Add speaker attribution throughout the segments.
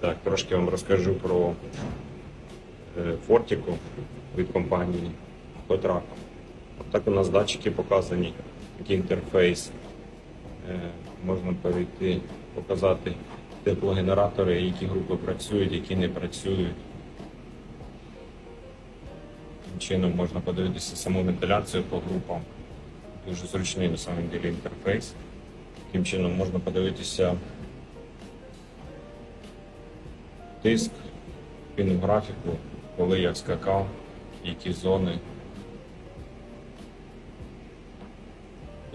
Speaker 1: Так, трошки вам розкажу про е, Фортіку від компанії Hotrack. Так у нас датчики показані, такий інтерфейс. Е, Можна перейти, показати теплогенератори, які групи працюють, які не працюють. Таким чином можна подивитися саму вентиляцію по групам. Дуже зручний на самом деле інтерфейс. Таким чином можна подивитися тиск, він в графіку, коли як скакав, які зони.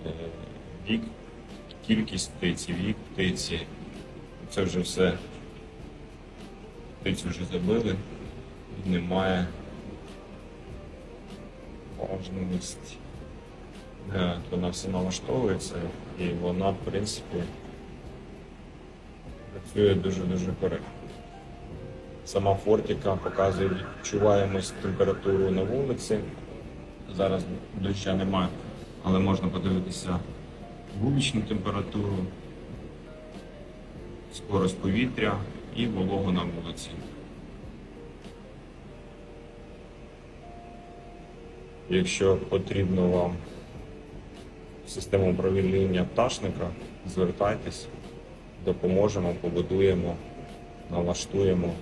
Speaker 1: Е, Вік, кількість птиці, вік птиці. Це вже все. Птицю вже забили, і немає важливості. Е, Вона все налаштовується і вона, в принципі, працює дуже-дуже коректно. Сама фортіка показує відчуваємось температуру на вулиці. Зараз доща немає, але можна подивитися вуличну температуру, скорость повітря і вологу на вулиці. Якщо потрібно вам систему управління пташника, звертайтесь, допоможемо, побудуємо, налаштуємо